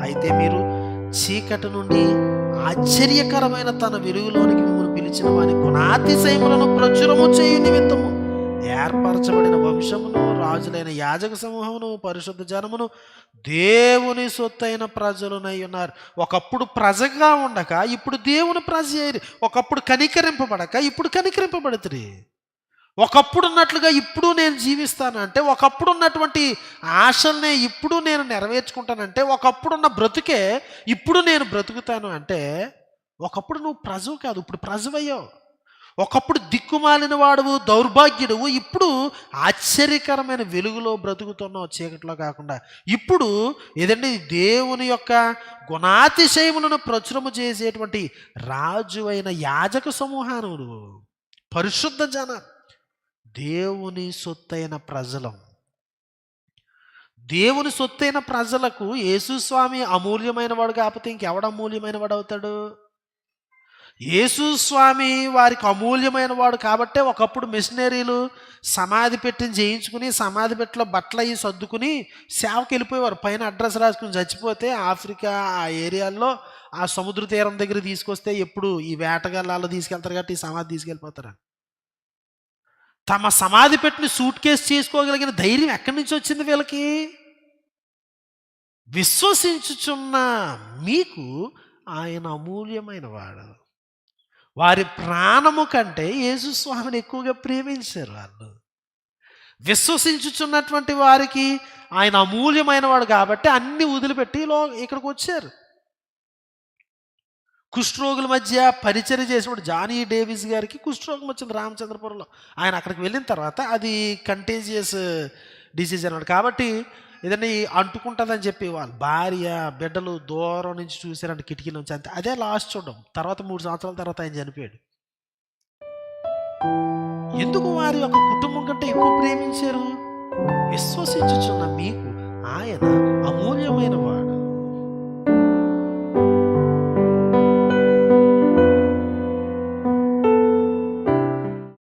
అయితే మీరు చీకటి నుండి ఆశ్చర్యకరమైన తన వెలుగులోనికి మిమ్మల్ని పిలిచిన వాని గుణాతిశయములను ప్రచురము చేయు నిమిత్తము ఏర్పరచబడిన వంశమును రాజులైన యాజక సమూహమును పరిశుద్ధ జనమును దేవుని సొత్తైన ప్రజలునై ఉన్నారు ఒకప్పుడు ప్రజగా ఉండక ఇప్పుడు దేవుని ప్రజ అయ్యారు. ఒకప్పుడు కనికరింపబడక ఇప్పుడు కనికరింపబడుతుంది ఒకప్పుడు ఉన్నట్లుగా ఇప్పుడు నేను జీవిస్తాను అంటే ఒకప్పుడు ఉన్నటువంటి ఆశల్నే ఇప్పుడు నేను నెరవేర్చుకుంటానంటే ఒకప్పుడున్న బ్రతుకే ఇప్పుడు నేను బ్రతుకుతాను అంటే ఒకప్పుడు నువ్వు ప్రజవు కాదు ఇప్పుడు ప్రజవయ్యావు. ఒకప్పుడు దిక్కుమాలిన వాడువు దౌర్భాగ్యుడువు ఇప్పుడు ఆశ్చర్యకరమైన వెలుగులో బ్రతుకుతున్నావు చీకట్లో కాకుండా. ఇప్పుడు ఏదండి? దేవుని యొక్క గుణాతిశయములను ప్రచురము చేసేటువంటి రాజు అయిన యాజక సమూహాను నువ్వు. పరిశుద్ధ జన దేవుని సొత్తైన ప్రజలం. దేవుని సొత్తైన ప్రజలకు యేసుస్వామి అమూల్యమైన వాడు కాకపోతే ఇంకెవడ అమూల్యమైన వాడు అవుతాడు? యేసుస్వామి వారికి అమూల్యమైన వాడు కాబట్టే ఒకప్పుడు మిషనరీలు సమాధి పెట్టిని చేయించుకుని సమాధి పెట్టలో బట్టలు అయ్యి సర్దుకుని సేవకి వెళ్ళిపోయేవారు పైన అడ్రస్ రాసుకుని చచ్చిపోతే ఆఫ్రికా ఆ ఏరియాల్లో ఆ సముద్ర తీరం దగ్గర తీసుకొస్తే ఎప్పుడు ఈ వేటగాళ్ళు తీసుకెళ్తారు కాబట్టి ఈ సమాధి తీసుకెళ్ళిపోతారు. తమ సమాధి పెట్టిన సూట్ కేసు చేసుకోగలిగిన ధైర్యం ఎక్కడి నుంచి వచ్చింది వీళ్ళకి? విశ్వసించుచున్న మీకు ఆయన అమూల్యమైన వాడు. వారి ప్రాణము కంటే యేసుస్వామిని ఎక్కువగా ప్రేమించారు వాళ్ళు. విశ్వసించుచున్నటువంటి వారికి ఆయన అమూల్యమైన వాడు కాబట్టి అన్ని వదిలిపెట్టి లో ఇక్కడికి వచ్చారు. కుష్ఠరోగుల మధ్య పరిచయం చేసినప్పుడు జానీ డేవిస్ గారికి కుష్ఠరోగం వచ్చింది రామచంద్రపురంలో. ఆయన అక్కడికి వెళ్ళిన తర్వాత అది కంటేజియస్ డిసీజ్ అన్నాడు. కాబట్టి ఏదన్నా అంటుకుంటుందని చెప్పి వాళ్ళ భార్య బిడ్డలు దూరం నుంచి చూసారంటే కిటికీ నుంచి అంతే. అదే లాస్ట్ చూడడం. తర్వాత మూడు సంవత్సరాల తర్వాత ఆయన చనిపోయాడు. ఎందుకు వారి యొక్క కుటుంబం కంటే ఎక్కువ ప్రేమించారు? విశ్వసించుచున్న మీకు ఆయన అమూల్యమైన వాడు.